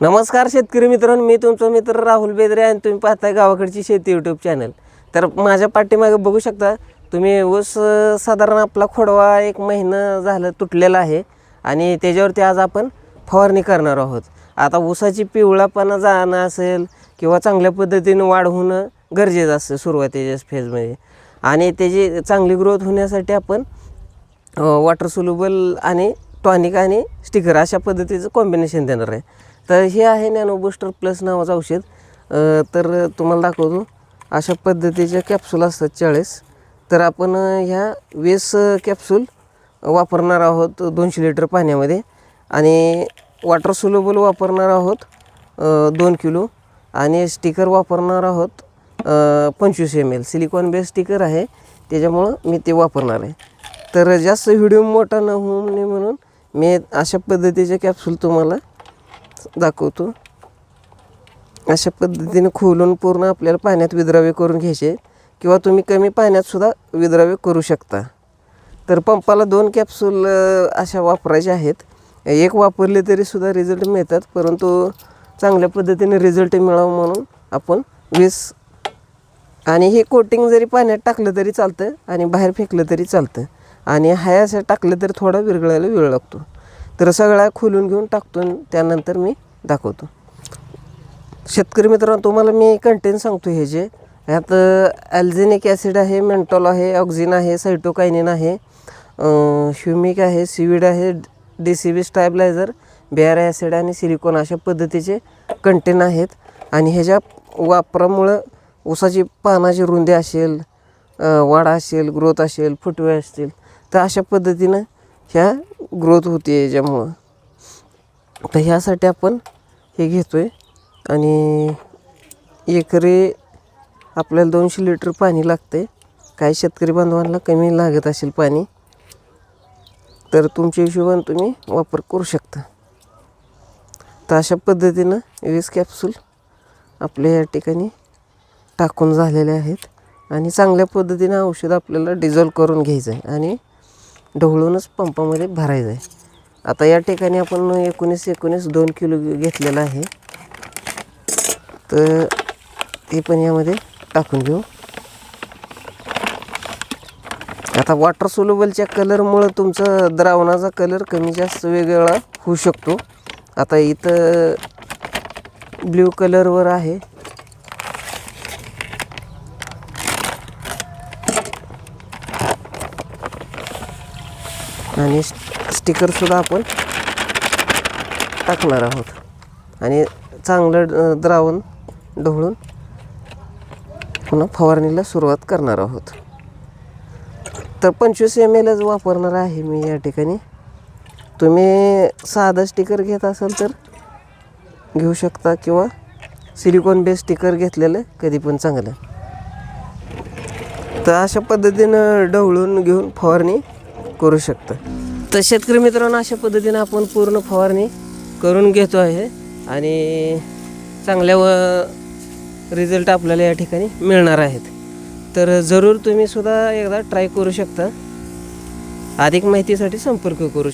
नमस्कार शेतकरी मित्रांनो मी तुमचा मित्र राहुल बेदरे आणि तुम्ही पाहताय गावाकडची शेती यूट्यूब चॅनल तर माझ्या पाठीमागे बघू शकता तुम्ही ऊस साधारण आपला खोडवा एक महिना झालं तुटलेला आहे आणि त्याच्यावरती आज आपण फवारणी करणार आहोत. आता ऊसाची पिवळापणा जाणं असेल किंवा चांगल्या पद्धतीने वाढ होणं गरजेचं असतं सुरुवातीच्या फेजमध्ये आणि त्याची चांगली ग्रोथ होण्यासाठी आपण वॉटर सोल्युबल आणि टॉनिक आणि स्टिकर अशा पद्धतीचं कॉम्बिनेशन देणार आहे. तर हे आहे नॅनो बूस्टर प्लस नावाचं औषध. तर तुम्हाला दाखवतो. अशा पद्धतीच्या कॅप्सूल असतात चाळीस. तर आपण ह्या वेस कॅप्सूल वापरणार आहोत दोनशे लिटर पाण्यामध्ये. आणि वॉटर सोल्युबल वापरणार आहोत दोन किलो. आणि स्टिकर वापरणार आहोत पंचवीस M L silicone base sticker आहे. त्याच्यामुळं मी ते वापरणार आहे. तर जास्त व्हिडिओ मोठा न होऊ नये म्हणून मी अशा पद्धतीचे कॅप्सूल तुम्हाला दाखवतो. अशा पद्धतीने खोलून पूर्ण आपल्याला पाण्यात विद्रावे करून घ्यायचे. किंवा तुम्ही कमी पाण्यातसुद्धा विद्रावे करू शकता. तर पंपाला दोन कॅप्सूल अशा वापरायच्या आहेत. एक वापरले तरीसुद्धा रिझल्ट मिळतात. परंतु चांगल्या पद्धतीने रिझल्ट मिळावं म्हणून आपण वीस आणि हे कोटिंग जरी पाण्यात टाकलं तरी चालतं आणि बाहेर फेकलं तरी चालतं. आणि हाय असं टाकलं तरी थोडा विरघळायला वेळ लागतो. तर सगळ्या खोलून घेऊन टाकतो आणि त्यानंतर मी दाखवतो. शेतकरी मित्रांनो तुम्हाला मी कंटेन सांगतो हे जे. ह्यात ॲल्झेनिक ॲसिड आहे मेंटॉल आहे ऑक्झिन आहे सायटोकायनिन आहे ह्युमिक आहे सिविड आहे डी सी बी स्टॅबलायझर बेअर ॲसिड आणि सिलिकॉन अशा पद्धतीचे कंटेन आहेत. आणि ह्याच्या वापरामुळं ऊसाची पानाची रुंदी असेल वाढ असेल ग्रोथ असेल फुटवे असतील तर अशा पद्धतीनं ह्या ग्रोथ होते याच्यामुळं. तर ह्यासाठी आपण हे घेतो आहे आणि एकरी आपल्याला दोनशे लिटर पाणी लागते काही शेतकरी बांधवांना कमी लागत असेल पाणी तर तुमच्या हिशोबाने तुम्ही वापर करू शकता. तर अशा पद्धतीनं वीस कॅप्सूल आपल्या या ठिकाणी टाकून झालेले आहेत. आणि चांगल्या पद्धतीनं औषध आपल्याला डिझॉल्व करून घ्यायचं आहे आणि ढवळूनच पंपामध्ये भरायचं आहे. आता या ठिकाणी आपण एकोणीस एकोणीस दोन किलो घेतलेलं आहे. तर ते पण यामध्ये टाकून घेऊ. आता वॉटर सोल्युबलच्या कलरमुळं तुमचा द्रावणाचा कलर कमी जास्त वेगवेगळा होऊ शकतो. आता इथं ब्ल्यू कलरवर आहे. आणि स्टिकरसुद्धा आपण टाकणार आहोत. आणि चांगलं द्रावण ढवळून पुन्हा फवारणीला सुरुवात करणार आहोत. तर पंचवीस एम एलच वापरणार आहे मी या ठिकाणी. तुम्ही साधा स्टिकर घेत असाल तर घेऊ शकता किंवा सिलिकॉन बेस स्टिकर घेतलेलं कधी पण चांगलं. तर अशा पद्धतीनं ढवळून घेऊन फवारणी करू शकता. तर शेतकरी मित्रांनो अशा पद्धतीनं आपण पूर्ण फवारणी करून घेतो आहे आणि चांगल्या व रिझल्ट आपल्याला या ठिकाणी मिळणार आहेत. तर जरूर तुम्ही सुद्धा एकदा ट्राय करू शकता. अधिक माहितीसाठी संपर्क करू